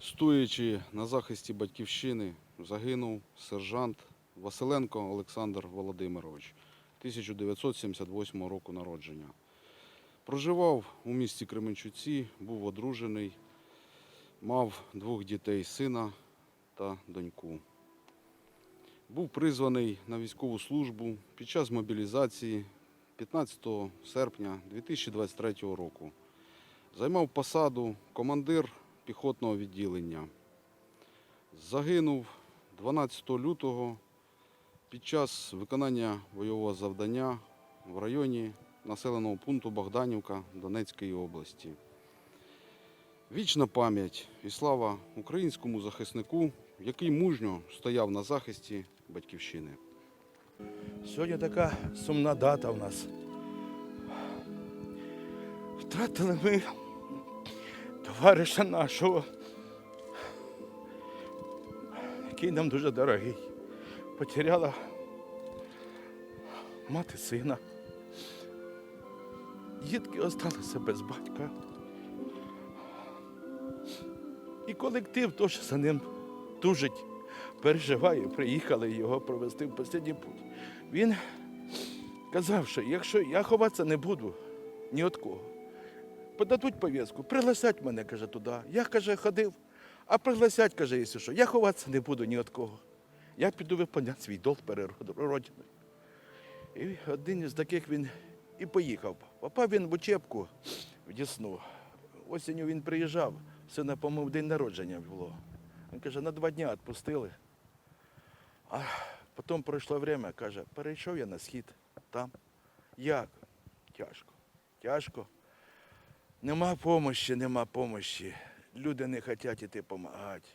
Стоячи на захисті батьківщини, загинув сержант Василенко Олександр Володимирович, 1978 року народження. Проживав у місті Кременчуці, був одружений, мав двох дітей сина та доньку. Був призваний на військову службу під час мобілізації 15 серпня 2023 року. Займав посаду командир піхотного відділення. Загинув 12 лютого під час виконання бойового завдання в районі населеного пункту Богданівка Донецької області. Вічна пам'ять і слава українському захиснику, який мужньо стояв на захисті батьківщини. Сьогодні така сумна дата в нас. Втратили ми товариша нашого, який нам дуже дорогий. Потеряла мати сина. Дітки залишилися без батька. І колектив теж за ним тужить, переживає, приїхали його провести в останній путь. Він казав, що якщо я ховатися не буду ні від кого, подадуть пов'язку, пригласять мене, каже, туди. Я, каже, ходив, а пригласять, каже, якщо що, я ховатися не буду ні від кого. Я піду виповняти свій долг перед родиною. І один із таких він і поїхав. Попав він в учебку в Дісну. Осінню він приїжджав, сина, по-моєму, день народження було. Він каже, на два дні відпустили. А потім пройшло время, каже, перейшов я на схід там. Як? Тяжко. Тяжко. Нема помощі, нема помощі. Люди не хочуть іти допомагати.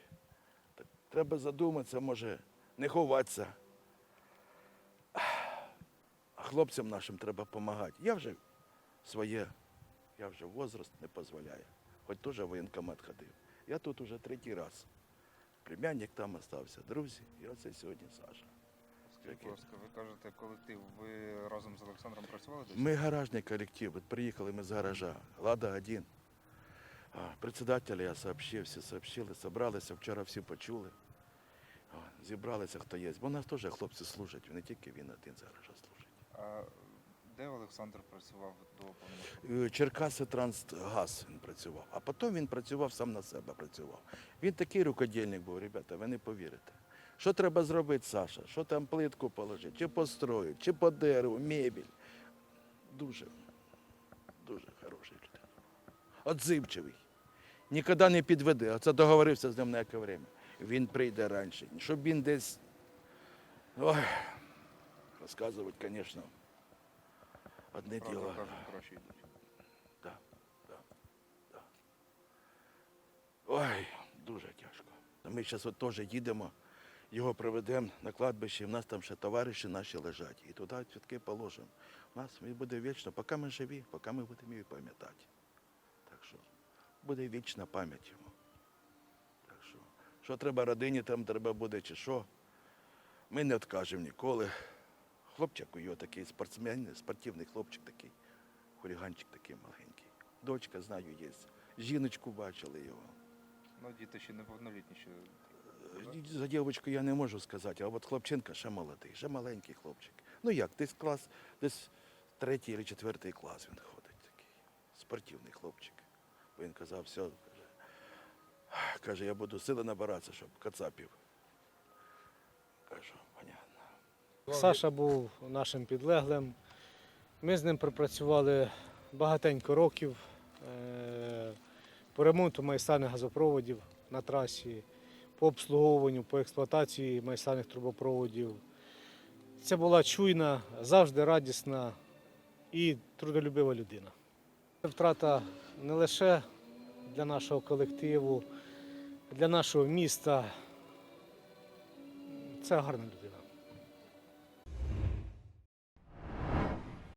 Треба задуматися, може, не ховатися. Хлопцям нашим треба допомагати. Я вже своє, я вже возраст не дозволяє. Хоч теж в воєнкомат ходив. Я тут уже третій раз. Племянник там остався, друзі, і оце сьогодні Саша. Скажіть, будь ласка, ви кажете, колектив, ви разом з Олександром працювали десь? Ми гаражний коллектив, от приїхали ми з гаража, Лада один. А, Председателя я сообщив, всі сообщили, зібралися, вчора всі почули. Зібралися, хто є. Бо у нас теж хлопці служать, не тільки він один з гаража служить. Де Олександр працював до повномасштабного? Е, Черкаси Трансгаз він працював, а потім він працював сам на себе працював. Він такий рукодільник був, ребята, ви не повірите. Що треба зробити, Саша? Що там плитку положити, чи построїть, чи по дереву, мебель. Дуже, дуже хороший людина. Отзивчивий. Ніколи не підведе. Оце договорився з ним на яке время. Він прийде раніше. Щоб він десь. Ой, розказувати, звісно, одне Правда, діло. кажуть, гроші йдуть. Да, да, да. Ой, дуже тяжко. Ми зараз от теж їдемо, його приведемо на кладбище, в нас там ще товариші наші лежать. І туди цвітки положимо. У нас він буде вічно, поки ми живі, поки ми будемо її пам'ятати. Так що буде вічна пам'ять йому. Так що, що треба родині, там треба буде чи що. Ми не відкажемо ніколи. Хлопчик у його такий спортсмен, спортивний хлопчик такий хуліганчик такий маленький. Дочка, знаю, є. Жіночку бачили його. Ну, діти ще неповнолітні, ще Е, За дівчинку я не можу сказати, а от хлопчинка ще молодий, ще маленький хлопчик. Ну як, десь клас, десь третій або четвертий клас він ходить такий. Спортивний хлопчик. Бо Він казав, все, каже, каже, я буду сили набиратися, щоб кацапів. Кажу. Саша був нашим підлеглим. Ми з ним пропрацювали багатенько років е, по ремонту майсальних газопроводів на трасі, по обслуговуванню, по експлуатації майсальних трубопроводів. Це була чуйна, завжди радісна і трудолюбива людина. Втрата не лише для нашого колективу, для нашого міста. Це гарна людина.